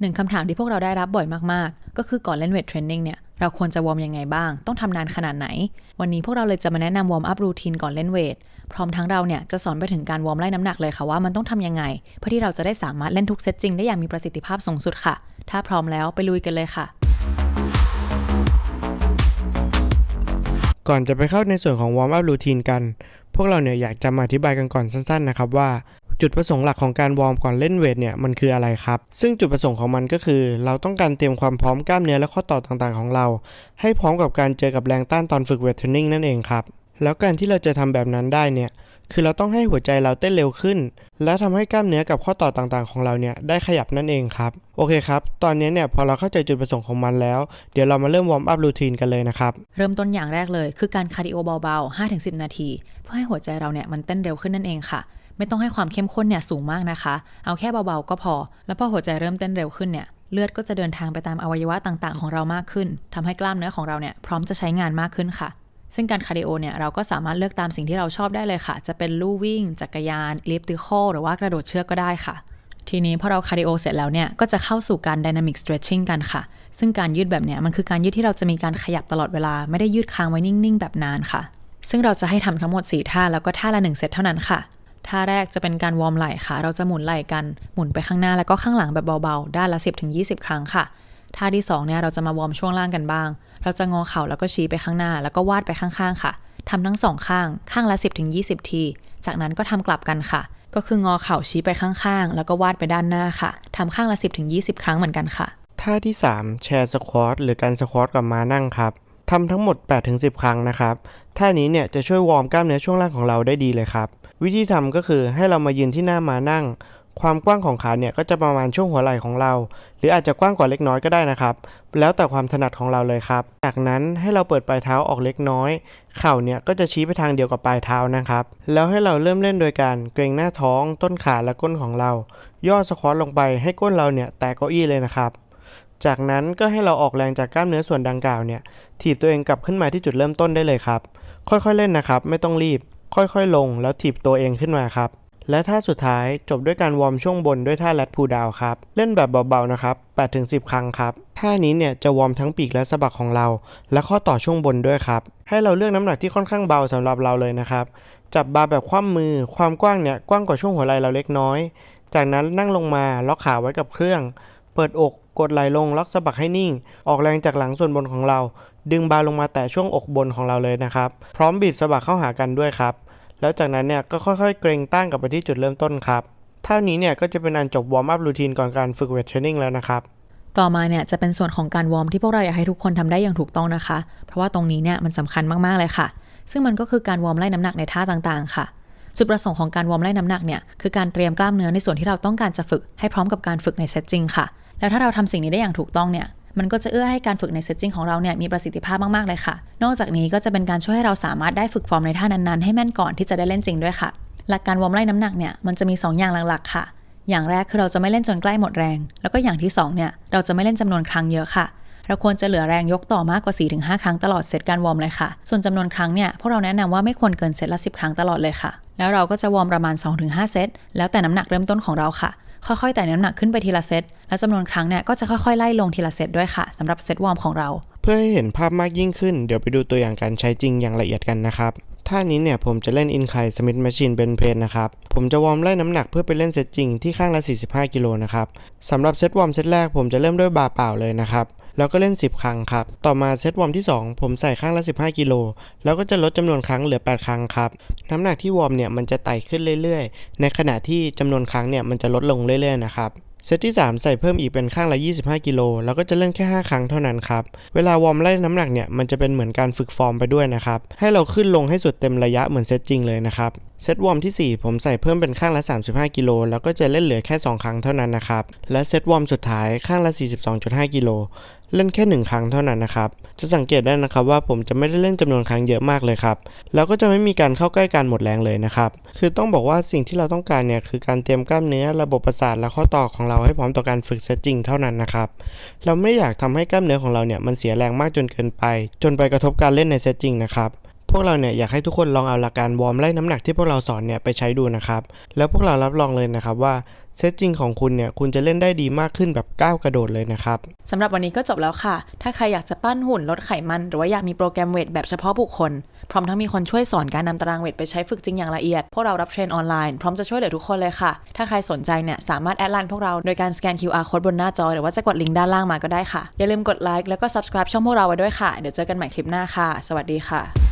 หนึ่งคำถามที่พวกเราได้รับบ่อยมากๆ ก็คือก่อนเล่นเวทเทรนนิ่งเนี่ย เราควรจะวอร์มยังไงบ้าง ต้องทำนานขนาดไหน วันนี้พวกเราเลยจะมาแนะนำวอร์มอัพรูทีนก่อนเล่นเวท พร้อมทั้งเราเนี่ยจะสอนไปถึงการวอร์มไล่น้ำหนักเลยค่ะว่ามันต้องทำยังไง เพื่อที่เราจะได้สามารถเล่นทุกเซตจริงได้อย่างมีประสิทธิภาพสูงสุดค่ะ ถ้าพร้อมแล้วไปลุยกันเลยค่ะ ก่อนจะไปเข้าในส่วนของวอร์มอัพรูทีนกัน พวกเราเนี่ยอยากจะมาอธิบายกันก่อนสั้น ๆนะครับว่า จุดประสงค์หลักของการวอร์มก่อนเล่นเวทเนี่ยมันคืออะไรครับ ซึ่งจุดประสงค์ของมันก็คือ เราต้องการเตรียมความพร้อมกล้ามเนื้อและข้อต่อต่างๆ ของเรา ให้พร้อมกับการเจอกับแรงต้านตอนฝึกเวทเทรนนิ่งนั่นเองครับ แล้วการที่เราจะทำแบบนั้นได้เนี่ยคือเราต้องให้หัวใจเราเต้นเร็วขึ้น และทำให้กล้ามเนื้อกับข้อต่อต่างๆ ของเราเนี่ยได้ขยับนั่นเองครับ โอเคครับ ตอนนี้เนี่ยพอเราเข้าใจจุดประสงค์ของมันแล้ว เดี๋ยวเรามาเริ่มวอร์มอัพรูทีนกันเลยนะครับ เริ่มต้นอย่างแรกเลย คือการคาร์ดิโอเบาๆ 5-10 นาที เพื่อให้หัวใจเราเนี่ยมันเต้นเร็วขึ้นนั่นเองค่ะ ไม่ต้องให้ความเข้มข้นเนี่ยสูงมากนะคะ เอาแค่เบาๆก็พอ แล้วพอหัวใจเริ่มเต้นเร็วขึ้นเนี่ยเลือดก็จะเดินทางไปตามอวัยวะต่างๆ ของเรามากขึ้นทำให้กล้ามเนื้อของเราเนี่ยพร้อมจะใช้งานมากขึ้นค่ะ ซึ่งการคาร์ดิโอเนี่ยเราก็สามารถเลือกตามสิ่งที่เราชอบได้เลยค่ะ จะเป็นลู่วิ่ง จักรยานลิฟติคอลหรือว่ากระโดดเชือกก็ได้ค่ะ ทีนี้พอเราคาร์ดิโอเสร็จแล้วเนี่ยก็จะเข้าสู่การ dynamic stretching กันค่ะ ซึ่งการยืดแบบเนี้ยมันคือการยืดที่เราจะมีการขยับตลอดเวลา ไม่ได้ยืดค้างไว้นิ่งๆ แบบนานค่ะ ซึ่งเราจะให้ทำทั้งหมด 4 ท่าแล้วก็ท่าละ1เซตเท่านั้นค่ะ ท่าแรกจะเป็นการวอร์มไหล่ค่ะ เราจะหมุนไหล่กันหมุนไปข้างหน้าแล้วก็ข้างหลังแบบเบาๆ ด้านละ 10-20 ครั้งค่ะ ท่าที่2เนี่ยเราจะมาวอร์มช่วงล่างกันบ้าง เราจะงอเข่าแล้วก็ชี้ไปข้างหน้า แล้วก็วาดไปข้างๆค่ะทำทั้งสองข้าง ข้างละ 10-20 ที จากนั้นก็ทำกลับกันค่ะ ก็คืองอเข่าชี้ไปข้างๆ แล้วก็วาดไปด้านหน้าค่ะทำข้างละ 10-20 ครั้งเหมือนกันค่ะ ท่าที่ 3 แชร์สควอตหรือการสควอตกับม้านั่งครับทำทั้งหมด 8-10 ครั้งนะครับ ท่านี้เนี่ยจะช่วยวอร์มกล้ามเนื้อช่วงล่างของเราได้ดีเลยครับ วิธีทำก็คือให้เรามายืนที่หน้าม้านั่ง ความกว้างของขาเนี่ยก็จะประมาณช่วงหัวไหล่ของเรา หรืออาจจะกว้างกว่าเล็กน้อยก็ได้นะครับ แล้วแต่ความถนัดของเราเลยครับ จากนั้นให้เราเปิดปลายเท้าออกเล็กน้อย เข่าเนี่ยก็จะชี้ไปทางเดียวกับปลายเท้านะครับ แล้วให้เราเริ่มเล่นโดยการเกรงหน้าท้องต้นขาและก้นของเรา ย่อสควอตลงไปให้ก้นเราเนี่ยแตะเก้าอี้เลยนะครับจากนั้นก็ให้เราออกแรงจากกล้ามเนื้อส่วนดังกล่าวเนี่ยถีบตัวเองกลับขึ้นมาที่จุดเริ่มต้นได้เลยครับ ค่อยๆเล่นนะครับ ไม่ต้องรีบ ค่อยๆ ลงแล้วถีบตัวเองขึ้นมาครับ และท่าสุดท้ายจบด้วยการวอร์มช่วงบนด้วยท่าแรดพูดาวครับ เล่นแบบเบาๆนะครับ 8-10 ครั้งครับ ท่านี้เนี่ยจะวอร์มทั้งปีกและสะบักของเรา และข้อต่อช่วงบนด้วยครับ ให้เราเลือกน้ำหนักที่ค่อนข้างเบาสำหรับเราเลยนะครับ จับบาร์แบบคว่ำมือ ความกว้างเนี่ยกว้างกว่าช่วงหัวไหล่เราเล็กน้อย จากนั้นนั่งลงมาล็อกขาไว้กับเครื่อง เปิดอก กดไหลลงล็อกสะบักให้นิ่ง ออกแรงจากหลังส่วนบนของเรา ดึงบาลงมาแต่ช่วงอกบนของเราเลยนะครับ พร้อมบีบสะบักเข้าหากันด้วยครับ แล้วจากนั้นเนี่ยก็ค่อยๆ เกรงตั้งกลับไปที่จุดเริ่มต้นครับเท่านี้เนี่ยก็จะเป็นอันจบวอร์มอัพรูทีนก่อนการฝึกเวทเทรนนิ่งแล้วนะครับต่อมาเนี่ยจะเป็นส่วนของการวอร์มที่พวกเราอยากให้ทุกคนทำได้อย่างถูกต้องนะคะ เพราะว่าตรงนี้เนี่ยมันสำคัญมากๆเลยค่ะ ซึ่งมันก็คือการวอร์มไล่น้ำหนักในท่าต่างๆ ค่ะ จุดประสงค์ของการวอร์มไล่น้ำหนักเนี่ยคือการเตรียมกล้ามเนื้อในส่วนที่เราต้องการจะฝึกให้พร้อมกับการฝึกในเซตจริงค่ะ แล้วถ้าเราทำสิ่งนี้ได้อย่างถูกต้องเนี่ยมันก็จะเอื้อให้การฝึกในเซตจริงของเราเนี่ยมีประสิทธิภาพมาก ๆ เลยค่ะ นอกจากนี้ก็จะเป็นการช่วยให้เราสามารถได้ฝึกฟอร์มในท่านั้นๆ ให้แม่นก่อนที่จะได้เล่นจริงด้วยค่ะ หลักการวอร์มไล่น้ำหนักเนี่ยมันจะมี 2 อย่างหลักๆค่ะ อย่างแรกคือเราจะไม่เล่นจนใกล้หมดแรง แล้วก็อย่างที่2เนี่ยเราจะไม่เล่นจำนวนครั้งเยอะค่ะ เราควรจะเหลือแรงยกต่อมากกว่า 4-5 ครั้งตลอดเซตการวอร์มเลยค่ะ ส่วนจำนวนครั้งเนี่ยพวกเราแนะนำว่าไม่ควรเกินเซตละ 10 ครั้งตลอดเลยค่ะ แล้วเราก็จะวอร์มประมาณ 2-5 เซตแล้วแต่น้ำหนักเริ่มต้นของเราค่ะ ค่อยๆไต่น้ำหนักขึ้นไปทีละเซต และจำนวนครั้งเนี่ยก็จะค่อยๆไล่ลงทีละเซตด้วยค่ะสำหรับเซตวอร์มของเรา เพื่อให้เห็นภาพมากยิ่งขึ้น เดี๋ยวไปดูตัวอย่างการใช้จริงอย่างละเอียดกันนะครับท่านี้เนี่ยผมจะเล่นอินไคสมิธแมชชีนเบนเพนนะครับ ผมจะวอร์มไล่น้ำหนักเพื่อไปเล่นเซตจริงที่ข้างละ 45 กิโลนะครับสำหรับเซตวอร์มเซตแรกผมจะเริ่มด้วยบาร์เปล่าเลยนะครับ แล้วก็เล่น 10 ครั้งครับ ต่อมาเซตวอร์มที่ 2 ผมใส่ข้างละ 15 กิโล แล้วก็จะลดจำนวนครั้งเหลือ 8 ครั้งครับ น้ำหนักที่วอร์มเนี่ยมันจะไต่ขึ้นเรื่อยๆ ในขณะที่จำนวนครั้งเนี่ยมันจะลดลงเรื่อยๆนะครับเซตที่ 3 ใส่เพิ่มอีกเป็นข้างละ 25 กิโล แล้วก็จะเล่นแค่ 5 ครั้งเท่านั้นครับ เวลาวอร์มไล่น้ำหนักเนี่ย มันจะเป็นเหมือนการฝึกฟอร์มไปด้วยนะครับ ให้เราขึ้นลงให้สุดเต็มระยะเหมือนเซตจริงเลยนะครับ เซตวอร์มที่ 4 ผมใส่เพิ่มเป็นข้างละ 35 กิโล แล้วก็จะเล่นเหลือแค่ 2 ครั้งเท่านั้นนะครับ และเซตวอร์มสุดท้ายข้างละ 42.5 กิโล เล่นแค่ 1 ครั้งเท่านั้นนะครับ จะสังเกตได้นะครับว่าผมจะไม่ได้เล่นจำนวนครั้งเยอะมากเลยครับ แล้วก็จะไม่มีการเข้าใกล้การหมดแรงเลยนะครับ คือต้องบอกว่าสิ่งที่เราต้องการเนี่ยคือการเตรียมกล้ามเนื้อระบบประสาทและข้อต่อของเราให้พร้อมต่อการฝึกเซตจริงเท่านั้นนะครับ เราไม่อยากทำให้กล้ามเนื้อของเราเนี่ยมันเสียแรงมากจนเกินไป จนไปกระทบการเล่นในเซตจริงนะครับ พวกเราเนี่ยอยากให้ทุกคนลองเอาหลักการวอร์มไล่น้ำหนักที่พวกเราสอนเนี่ยไปใช้ดูนะครับ แล้วพวกเรารับรองเลยนะครับว่าเซตจริงของคุณเนี่ยคุณจะเล่นได้ดีมากขึ้นแบบก้าวกระโดดเลยนะครับสำหรับวันนี้ก็จบแล้วค่ะ ถ้าใครอยากจะปั้นหุ่นลดไขมัน หรือว่าอยากมีโปรแกรมเวทแบบเฉพาะบุคคล พร้อมทั้งมีคนช่วยสอนการนำตารางเวทไปใช้ฝึกจริงอย่างละเอียด พวกเรารับเทรนออนไลน์พร้อมจะช่วยเหลือทุกคนเลยค่ะ ถ้าใครสนใจเนี่ยสามารถแอดไลน์พวกเราโดยการสแกน QR code บนหน้าจอหรือว่าจะกดลิงก์ด้านล่างมาก็ได้ค่ะอย่าลืมกดไลค์แล้วก็ subscribe ช่องพวกเราไว้ด้วยค่ะเดี๋ยวเจอกันใหม่คลิปหน้าค่ะ สวัสดีค่ะ